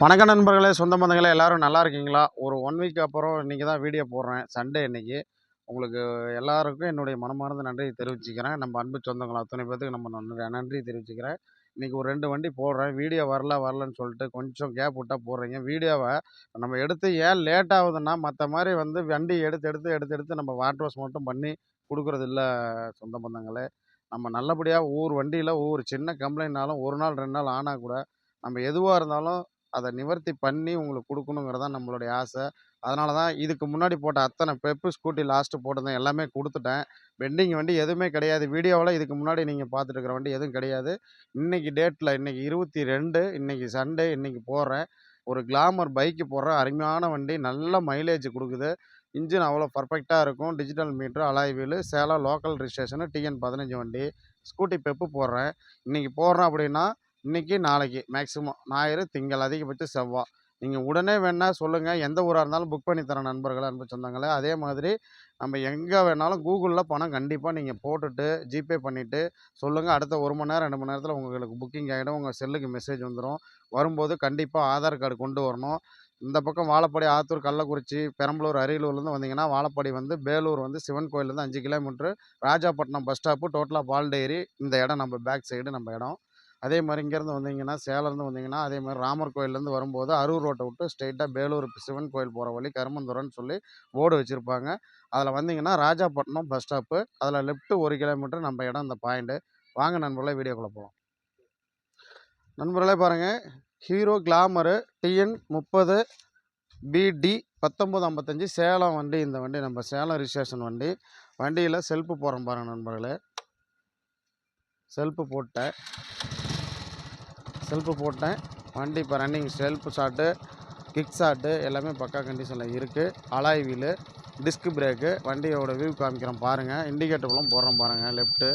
வணக்க நண்பர்களே சொந்த பந்தங்களே எல்லாரும் நல்லா இருக்கீங்களா? ஒரு ஒன் வீக் அப்புறம் இன்றைக்கி தான் வீடியோ போடுறேன். சண்டே இன்னைக்கு. உங்களுக்கு எல்லாருக்கும் என்னுடைய மனமார்ந்த நன்றியை தெரிவிச்சுக்கிறேன். நம்ம அன்பு சொந்தங்கள் அத்தனை பேர்த்துக்கு நம்ம நன்றி நன்றி தெரிவிச்சுக்கிறேன். இன்றைக்கி ஒரு ரெண்டு வண்டி போடுறேன். வீடியோ வரல வரலன்னு சொல்லிட்டு கொஞ்சம் கேப் விட்டால் போடுறீங்க. வீடியோவை நம்ம எடுத்து ஏன் லேட் ஆகுதுன்னா மற்ற மாதிரி வந்து வண்டி எடுத்து எடுத்து எடுத்து எடுத்து நம்ம வாட் வாஷ் மட்டும் பண்ணி கொடுக்குறது இல்லை சொந்த பந்தங்களே. நம்ம நல்லபடியாக ஒவ்வொரு வண்டியில் ஒவ்வொரு சின்ன கம்ப்ளைண்ட்னாலும் ஒரு நாள் ரெண்டு நாள் ஆனால் கூட நம்ம எதுவாக இருந்தாலும் அதை நிவர்த்தி பண்ணி உங்களுக்கு கொடுக்கணுங்கிறது தான் நம்மளுடைய ஆசை. அதனால தான் இதுக்கு முன்னாடி போட்ட அத்தனை பெப்பு ஸ்கூட்டி லாஸ்ட்டு போட்டதும் எல்லாமே கொடுத்துட்டேன். பெண்டிங் வண்டி எதுவுமே கிடையாது. வீடியோவில் இதுக்கு முன்னாடி நீங்கள் பார்த்துட்டுருக்குற வண்டி எதுவும் கிடையாது. இன்றைக்கி டேட்டில் இன்றைக்கி இருபத்தி ரெண்டு இன்றைக்கி சண்டே இன்றைக்கி போடுறேன் ஒரு கிளாமர் பைக்கு போடுறேன் அருமையான வண்டி நல்ல மைலேஜ் கொடுக்குது. இன்ஜின் அவ்வளோ பர்ஃபெக்டாக இருக்கும். Digital meter alloy wheel Salem local registration TN பதினஞ்சு வண்டி ஸ்கூட்டி பெப்பு போடுறேன். இன்றைக்கி போடுறேன் அப்படின்னா இன்றைக்கி நாளைக்கு. மேக்ஸிமம் ஞாயிறு திங்கள் அதிகபட்சம் செவ்வாய் நீங்கள் உடனே வேணால் சொல்லுங்கள் எந்த ஊராக இருந்தாலும் புக் பண்ணி தரேன் நண்பர்களே அன்பு சொந்தங்களே. அதே மாதிரி நம்ம எங்கே வேணாலும் கூகுளில் பணம் கண்டிப்பாக நீங்கள் போட்டுட்டு ஜிபே பண்ணிவிட்டு சொல்லுங்கள் அடுத்த ஒரு மணி நேரம் ரெண்டு மணி நேரத்தில் உங்களுக்கு புக்கிங் ஆகிடும் உங்கள் செல்லுக்கு மெசேஜ் வந்துடும் வரும்போது கண்டிப்பாக ஆதார் கார்டு கொண்டு வரணும். இந்த பக்கம் வாழப்பாடி ஆத்தூர் கள்ளக்குறிச்சி பெரம்பலூர் அரியலூர்லேருந்து வந்தீங்கன்னா வாழப்பாடி வந்து பேலூர் வந்து சிவன் கோயிலேருந்து அஞ்சு கிலோமீட்ரு ராஜாப்பட்டினம் பஸ் ஸ்டாப்பு டோட்டலாக பால்டேரி. இந்த இடம் நம்ம பேக் சைடு நம்ம இடம். அதே மாதிரி இங்கேருந்து வந்தீங்கன்னா சேலம்லேருந்து வந்தீங்கன்னா அதே மாதிரி ராமர் கோயிலேருந்து வரும்போது அரூர் ரோட்டை விட்டு ஸ்ட்ரெயிட்டாக பேலூர் சிவன் கோயில் போகிற வழி கருமந்துரம்னு சொல்லி போர்டு வச்சுருப்பாங்க. அதில் வந்தீங்கன்னா ராஜாப்பட்டினம் பஸ் ஸ்டாப்பு. அதில் லெஃப்ட்டு ஒரு கிலோமீட்டர் நம்ம இடம் இந்த பாயிண்ட்டு வாங்க நண்பர்களே வீடியோக்குள்ளே போகலாம் நண்பர்களே பாருங்கள் ஹீரோ கிளாமரு டிஎன் முப்பது பிடி பத்தொம்பது ஐம்பத்தஞ்சு சேலம் வண்டி இந்த வண்டி நம்ம சேலம் ரிஜிஸ்ட்ரேஷன் வண்டி. வண்டியில் செல்ஃபு போகிறோம் பாருங்கள் நண்பர்களே. செல்ஃபு போட்டேன். செல்ஃபு போட்டேன். வண்டி இப்போ running self start kick start எல்லாமே பக்கா கண்டிஷனில் இருக்குது அலாய் வீலு டிஸ்க் பிரேக்கு வண்டியோட வியூ காமிக்கிறோம் பாருங்கள் இண்டிகேட்டர்லாம் போடுறோம் பாருங்கள் லெஃப்ட்டு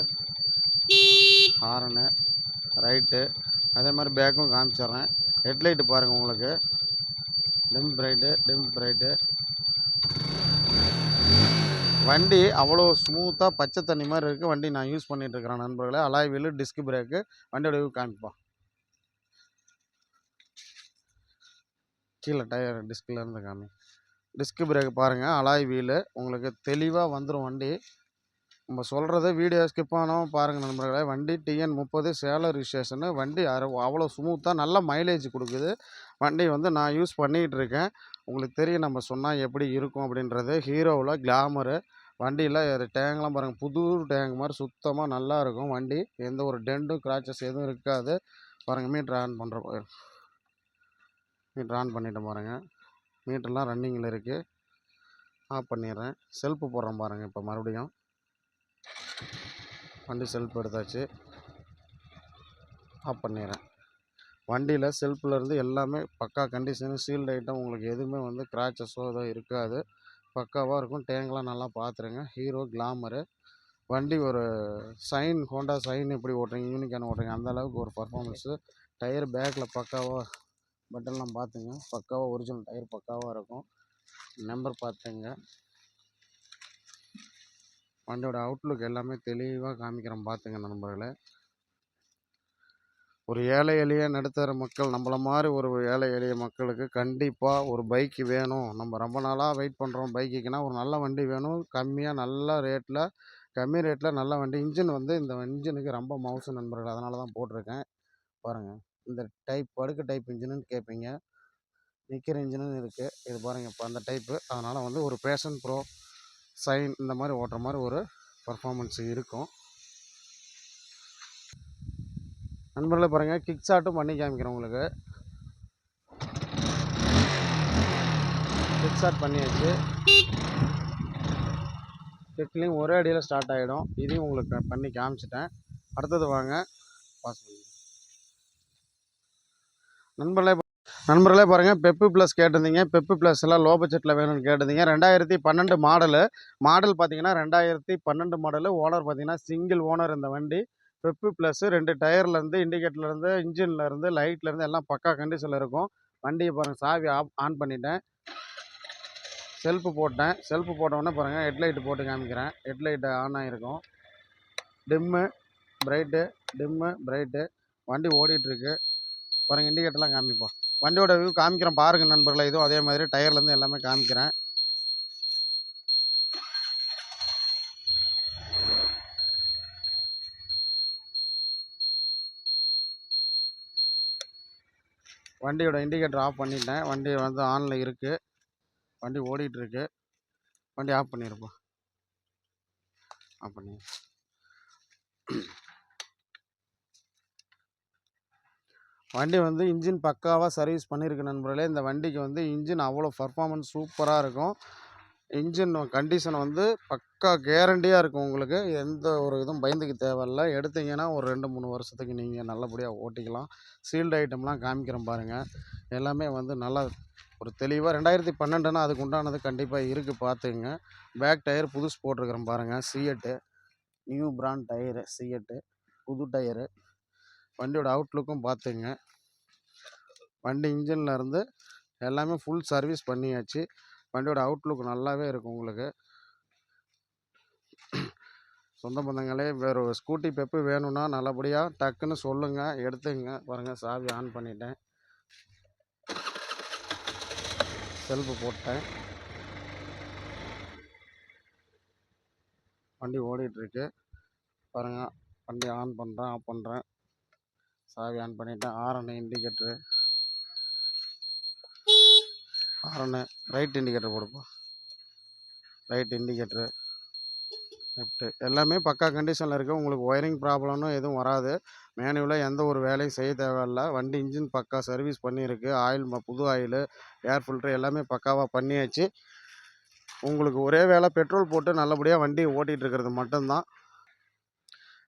ஹாரனு ரைட்டு அதே மாதிரி பேக்கும் காமிச்சிட்றேன். ஹெட்லைட்டு பாருங்கள் உங்களுக்கு. டிம் பிரைட்டு டிம் பிரைட்டு வண்டி அவ்வளோ ஸ்மூத்தாக பச்சை தண்ணி மாதிரி இருக்குது வண்டி நான் யூஸ் பண்ணிகிட்ருக்கிறேன் நண்பர்களே. அலாய் வீலு டிஸ்க் பிரேக்கு வண்டியோட வியூ காமிப்பா கீழே டயர் டிஸ்கில் இருந்து காமி. டிஸ்க் பிரேக் பாருங்கள் அலாய் வீலு. உங்களுக்கு தெளிவாக வந்துடும் வண்டி. நம்ம சொல்கிறத வீடியோ ஸ்கிப் பண்ணாமல் பாருங்கள் நண்பர்களே. வண்டி டிஎன் முப்பது சேலம் ரிஜிஸ்ட்ரேஷனு வண்டி அவ்வளோ ஸ்மூத்தாக நல்ல மைலேஜ் கொடுக்குது. வண்டி வந்து நான் யூஸ் பண்ணிகிட்டு இருக்கேன் உங்களுக்கு தெரியும் நம்ம சொன்னால் எப்படி இருக்கும் அப்படின்றது. ஹீரோவில் கிளாமரு வண்டியில் டேங்க்லாம் பாருங்கள் புது டேங்க் மாதிரி சுத்தமாக நல்லா இருக்கும் வண்டி. எந்த ஒரு டெண்டும் கிராச்சஸ் எதுவும் இருக்காது. பாருங்கள் மீட்ரு ஆன் பண்ணுற மீட்ரு ஆன் பண்ணிவிட்டேன் பாருங்கள் மீட்டர்லாம் ரன்னிங்கில் இருக்குது ஆஃப் பண்ணிடுறேன். செல்ஃபு போடுறேன் பாருங்கள் இப்போ மறுபடியும். வண்டி செல்ஃப் எடுத்தாச்சு. ஆஃப் பண்ணிடுறேன். வண்டியில் செல்ஃபிலருந்து எல்லாமே பக்கா கண்டிஷனு சீல்டு ஐட்டம் உங்களுக்கு எதுவுமே வந்து கிராச்சஸோ ஏதோ இருக்காது. பக்காவாக இருக்கும். டேங்க்லாம் நல்லா பார்த்துருங்க ஹீரோ கிளாமரு வண்டி ஒரு சைன் ஹோண்டா சைன் எப்படி ஓட்டுறீங்க. யூனிகான் ஓட்டுறீங்க. அந்த அளவுக்கு ஒரு பர்ஃபார்மன்ஸு டயர் பேக்கில் பக்காவாக பட்டன்லாம் பார்த்துங்க பக்காவாக ஒரிஜினல் டயர் பக்காவாக இருக்கும். நம்பர் பார்த்துங்க வண்டியோட அவுட்லுக் எல்லாமே தெளிவாக காமிக்கிறோம் பார்த்துங்க நண்பர்களே. ஒரு ஏழை எளிய நடுத்தர மக்கள் நம்மள மாதிரி ஒரு ஏழை எளிய மக்களுக்கு கண்டிப்பாக ஒரு பைக்கு வேணும். நம்ம ரொம்ப நாளாக வெயிட் பண்ணுறோம் பைக்குக்குன்னா ஒரு நல்ல வண்டி வேணும். கம்மியாக நல்ல ரேட்டில் கம்மி ரேட்டில் நல்ல வண்டி. இன்ஜின் வந்து இந்த இன்ஜினுக்கு ரொம்ப மவுசு நண்பர்கள். அதனால தான் போட்டிருக்கேன். பாருங்கள் இந்த டைப் படுக்கை டைப் இன்ஜினுன்னு கேட்பீங்க நிற்கிற இன்ஜினும் இருக்குது இது பாருங்கள் இப்போ அந்த டைப்பு அதனால் வந்து ஒரு பேஷன் ப்ரோ சைன் இந்த மாதிரி ஓட்டுற மாதிரி ஒரு பர்ஃபார்மன்ஸ் இருக்கும். நண்பர்களே பாருங்கள் கிக் ஷாட்டும் பண்ணி காமிக்கிறேன் உங்களுக்கு. கிக் ஷாட் பண்ணியாச்சு. கிக்லேயும் ஒரே அடியில் ஸ்டார்ட் ஆகிடும் இதையும் உங்களுக்கு பண்ணி காமிச்சிட்டேன். அடுத்தது வாங்க பாஸ் பண்ணி நண்பர்களே நண்பர்களே பாருங்கள் பெப்பு ப்ளஸ் கேட்டிருந்தீங்க. பெப்பு ப்ளஸ் எல்லாம் லோ பட்ஜெட்டில் வேணும்னு கேட்டிருந்தீங்க. ரெண்டாயிரத்தி பன்னெண்டு மாடலு மாடல் பார்த்தீங்கன்னா ரெண்டாயிரத்தி பன்னெண்டு மாடலு ஓனர் பார்த்தீங்கன்னா சிங்கிள் ஓனர் இந்த வண்டி. பெப்பு ப்ளஸ்ஸு ரெண்டு டயர்லேருந்து இண்டிகேட்டர்லேருந்து இன்ஜின்லேருந்து லைட்லேருந்து எல்லாம் பக்கா கண்டிஷனில் இருக்கும். வண்டியை பாருங்கள் சாவி ஆஃப் ஆன் பண்ணிட்டேன். செல்ஃபு போட்டேன். செல்ஃபு போட்டோடனே பாருங்கள் ஹெட்லைட்டு போட்டு காமிக்கிறேன். ஹெட்லைட்டு ஆன் ஆகிருக்கும் டிம்மு பிரைட்டு டிம்மு பிரைட்டு வண்டி ஓடிட்டுருக்கு பாருங்கள் இண்டிகேட்டர்லாம் காமிப்போம். வண்டியோட வியூ காமிக்கிறேன் பாருங்க நண்பர்களே இதுவும் அதே மாதிரி டயர்லேருந்து எல்லாமே காமிக்கிறேன். வண்டியோட இண்டிகேட்டர் ஆஃப் பண்ணிட்டேன். வண்டி வந்து ஆனில் இருக்குது வண்டி ஓடிட்டுருக்கு. வண்டி ஆஃப் பண்ணியிருப்போம் ஆஃப் பண்ணி வண்டி வந்து இன்ஜின் பக்காவாக சர்வீஸ் பண்ணியிருக்கு நண்பர்களே. இந்த வண்டிக்கு வந்து இன்ஜின் அவ்வளோ பர்ஃபார்மன்ஸ் சூப்பராக இருக்கும். இன்ஜின் கண்டிஷன் வந்து பக்கா கேரண்டியாக இருக்கும் உங்களுக்கு. எந்த ஒரு இதுவும் பயந்துக்க தேவையில்ல. எடுத்தீங்கன்னா ஒரு ரெண்டு மூணு வருஷத்துக்கு நீங்கள் நல்லபடியாக ஓட்டிக்கலாம். சீல்டு ஐட்டம்லாம் காமிக்கிறேன் பாருங்கள் எல்லாமே வந்து நல்லா ஒரு தெளிவாக ரெண்டாயிரத்தி பன்னெண்டுனா அதுக்கு உண்டானது கண்டிப்பாக இருக்குது பார்த்துங்க பேக் டயர் புதுசு போட்டிருக்கிறோம் பாருங்கள் CEAT new brand tyre CEAT புது டயரு. வண்டியோட அவுட்லுக்கும் பார்த்துங்க வண்டி இன்ஜின்லேருந்து எல்லாமே ஃபுல் சர்வீஸ் பண்ணியாச்சு. வண்டியோட அவுட்லுக் நல்லாவே இருக்கும் உங்களுக்கு. சொந்த பந்தங்களே வேறு ஒரு ஸ்கூட்டி பெப்பு வேணும்னா நல்லபடியாக டக்குன்னு சொல்லுங்கள் எடுத்துங்க. பாருங்கள் சாவி ஆன் பண்ணிட்டேன். செல்ஃபு போட்டேன். வண்டி ஓடிட்டுருக்கு பாருங்கள் வண்டி ஆன் பண்ணுறேன் ஆஃப் பண்ணுறேன் சாவி ஆன் பண்ணிட்டேன் horn indicator horn right indicator கொடுப்போம் ரைட் இண்டிகேட்ரு லெஃப்ட்டு எல்லாமே பக்கா கண்டிஷனில் இருக்குது உங்களுக்கு ஒயரிங் ப்ராப்ளம்னு எதுவும் வராது. மேனுவலாக எந்த ஒரு வேலையும் செய்ய தேவையில்ல. வண்டி இன்ஜின் பக்கா சர்வீஸ் பண்ணியிருக்கு. ஆயில் புது ஆயிலு ஏர் ஃபில்ட்ரு எல்லாமே பக்காவாக பண்ணியாச்சு. உங்களுக்கு ஒரே வேலை பெட்ரோல் போட்டு நல்லபடியாக வண்டி ஓட்டிகிட்டு இருக்கிறது மட்டும்தான்.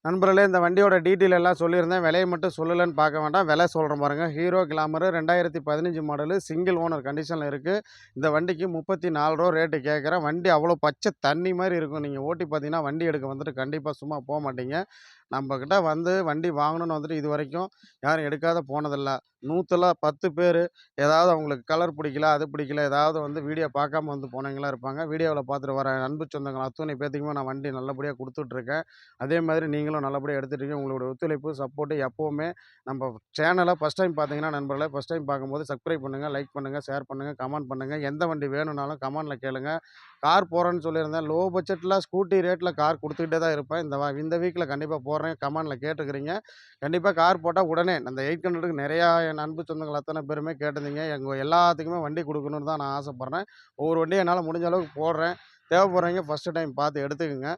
நண்பர்களே இந்த வண்டியோட டீட்டெயில் எல்லாம் சொல்லியிருந்தேன். விலையை மட்டும் சொல்லலைன்னு பார்க்க வேண்டாம். விலை சொல்கிறேன் பாருங்கள் ஹீரோ கிளாமரு ரெண்டாயிரத்தி பதினஞ்சு மாடலு சிங்கிள் ஓனர் கண்டிஷனில் இருக்குது இந்த வண்டிக்கு முப்பத்தி நாலு ரூபா ரேட்டு கேட்குறேன். வண்டி அவ்வளோ பச்சை தண்ணி மாதிரி இருக்கும். நீங்கள் ஓட்டி பார்த்தீங்கன்னா வண்டி எடுக்க வந்துட்டு கண்டிப்பாக சும்மா போக மாட்டீங்க. நம்மக்கிட்ட வந்து வண்டி வாங்கணும்னு வந்துட்டு இது வரைக்கும் யாரும் எடுக்காத போனதில்லை. நூற்றில் பத்து பேர் ஏதாவது அவங்களுக்கு கலர் பிடிக்கல அது பிடிக்கல ஏதாவது வந்து வீடியோ பார்க்காம வந்து போனவங்களாம் இருப்பாங்க. வீடியோவில் பார்த்துட்டு வர அன்பு சொந்தங்கள் அத்துணை பேத்துக்குமே நான் வண்டி நல்லபடியாக கொடுத்துட்ருக்கேன். அதே மாதிரி நீங்களும் நல்லபடியாக எடுத்துகிட்டு இருக்கீங்க. உங்களோட ஒத்துழைப்பு சப்போர்ட்டு எப்போவுமே நம்ம சேனலை ஃபஸ்ட் டைம் பார்த்தீங்கன்னா நண்பர்களை ஃபஸ்ட் டைம் பார்க்கும்போது சப்ஸ்கிரைப் பண்ணுங்கள் லைக் பண்ணுங்கள் ஷேர் பண்ணுங்கள் கமெண்ட் பண்ணுங்கள் எந்த வண்டி வேணும்னாலும் கமெண்டில் கேளுங்கள் கார் போகிறேன்னு சொல்லியிருந்தேன். லோ பட்ஜெட்டில் ஸ்கூட்டி ரேட்டில் கார் கொடுத்துக்கிட்டே தான் இருப்பேன். இந்த வா இந்த வீக்கில் கண்டிப்பாக போடுறேன் கமெண்டில் கேட்டுக்கிறீங்க. கண்டிப்பாக கார் போட்டால் உடனே அந்த எயிட் ஹண்ட்ரடுக்கு நிறையா என் அன்பு சொந்தங்கள் அத்தனை பேருமே கேட்டிருந்தீங்க. எங்கள் எல்லாத்துக்குமே வண்டி கொடுக்கணுன்னு தான் நான் ஆசைப்பட்றேன். ஒவ்வொரு வண்டியும் என்னால் முடிஞ்ச அளவுக்கு போடுறேன். தேவைப்படுறவங்க ஃபஸ்ட்டு டைம் பார்த்து எடுத்துக்கோங்க.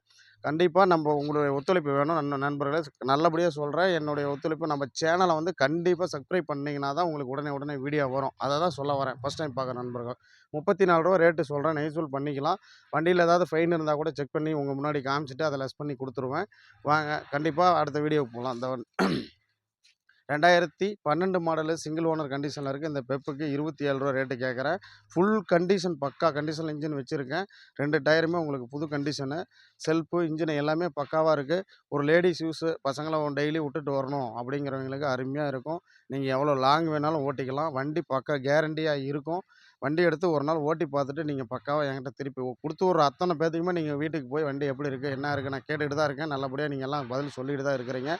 கண்டிப்பாக நம்ம உங்களுடைய ஒத்துழைப்பு வேணும். நண் நண்பர்களே நல்லபடியாக சொல்கிறேன் என்னுடைய ஒத்துழைப்பு நம்ம சேனலை வந்து கண்டிப்பாக சப்ஸ்கிரைப் பண்ணிங்கன்னா தான் உங்களுக்கு உடனே உடனே வீடியோ வரும். அதை தான் சொல்ல வரேன். ஃபஸ்ட் டைம் பார்க்குற நண்பர்கள். முப்பத்தி நாலு ரூபா ரேட்டு சொல்கிறேன் நெய்சூல் பண்ணிக்கலாம். வண்டியில் ஏதாவது ஃபைன் இருந்தால் கூட செக் பண்ணி உங்கள் முன்னாடி காமிச்சிட்டு அதை லெஸ் பண்ணி கொடுத்துருவேன். வாங்க கண்டிப்பாக அடுத்த வீடியோக்கு போகலாம். இந்த ரெண்டாயிரத்தி பன்னெண்டு மாடலு சிங்கிள் ஓனர் கண்டிஷனில் இருக்குது இந்த பெப்புக்கு இருபத்தி ஏழு ரூபா ரேட்டு கேட்குறேன். ஃபுல் கண்டிஷன் பக்கா கண்டிஷன் இன்ஜின் வச்சுருக்கேன். ரெண்டு டயருமே உங்களுக்கு புது கண்டிஷனு செல்ஃபு இன்ஜின் எல்லாமே பக்காவாக இருக்குது ஒரு லேடிஸ் யூஸு பசங்களை டெய்லி விட்டுட்டு வரணும் அப்படிங்கிறவங்களுக்கு அருமையாக இருக்கும். நீங்கள் எவ்வளோ லாங் வேணாலும் ஓட்டிக்கலாம். வண்டி பக்கா கேரண்டியாக இருக்கும். வண்டி எடுத்து ஒரு நாள் ஓட்டி பார்த்துட்டு நீங்கள் பக்காவாக என்கிட்ட திருப்பி கொடுத்து ஒரு அத்தனை பேத்துக்குமே நீங்கள் வீட்டுக்கு போய் வண்டி எப்படி இருக்குது என்ன இருக்குது நான் கேட்டுகிட்டு தான் இருக்கேன். நல்லபடியாக நீங்கள் எல்லாம் பதில் சொல்லிட்டு தான் இருக்கிறீங்க.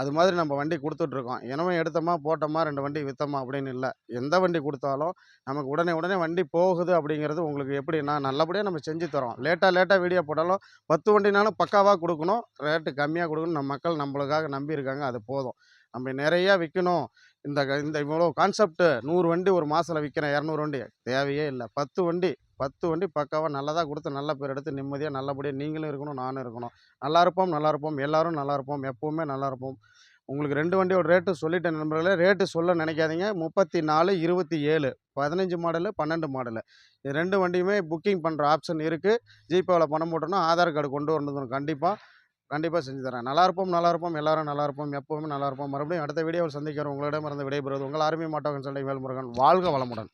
அது மாதிரி நம்ம வண்டி கொடுத்துட்ருக்கோம் எனவே எடுத்தோமா போட்டோமா ரெண்டு வண்டி விற்றோமா அப்படின்னு இல்லை. எந்த வண்டி கொடுத்தாலும் நமக்கு உடனே உடனே வண்டி போகுது அப்படிங்கிறது உங்களுக்கு எப்படின்னா நல்லபடியாக நம்ம செஞ்சு தரோம். லேட்டாக லேட்டாக வீடியோ போட்டாலும் பத்து வண்டினாலும் பக்காவாக கொடுக்கணும். ரேட்டு கம்மியாக கொடுக்கணும். நம்ம மக்கள் நம்மளுக்காக நம்பி இருக்காங்க அது போதும். நம்ம நிறையா விற்கணும் இந்த இந்த இவ்வளோ கான்செப்ட்டு நூறு வண்டி ஒரு மாதத்தில் விற்கிறேன் இரநூறு வண்டி. தேவையே இல்லை. பத்து வண்டி பத்து வண்டி பக்காவாக நல்லதாக கொடுத்து நல்ல பேர் எடுத்து நிம்மதியாக நல்லபடியாக நீங்களும் இருக்கணும் நானும் இருக்கணும். நல்லா இருப்போம் நல்லா இருப்போம் எல்லோரும் நல்லா இருப்போம் எப்போவுமே நல்லா இருப்போம். உங்களுக்கு ரெண்டு வண்டியோட ரேட்டு சொல்லிட்டேன் நண்பர்களே. ரேட்டு சொல்ல நினைக்காதீங்க. முப்பத்தி நாலு இருபத்தி ஏழு. பதினஞ்சு மாடலு பன்னெண்டு மாடலு இது ரெண்டு வண்டியுமே புக்கிங் பண்ணுற ஆப்ஷன் இருக்குது ஜிபேவில் பணம் போட்டோன்னா ஆதார் கார்டு கொண்டு வரணும் கண்டிப்பாக கண்டிப்பாக செஞ்சு தரேன். நல்லா இருப்போம் நல்லா இருப்போம். எல்லாரும் நல்லா இருப்போம். எப்போவுமே நல்லா இருப்போம். மறுபடியும் அடுத்த வீடியோவில் சந்திக்கிறோம். உங்களிடம் இருந்து விடைபெறுவது உங்கள் ஆர்மி மாட்டோ சொல்லி வேல்முருகன். வாழ்க வளமுடன்.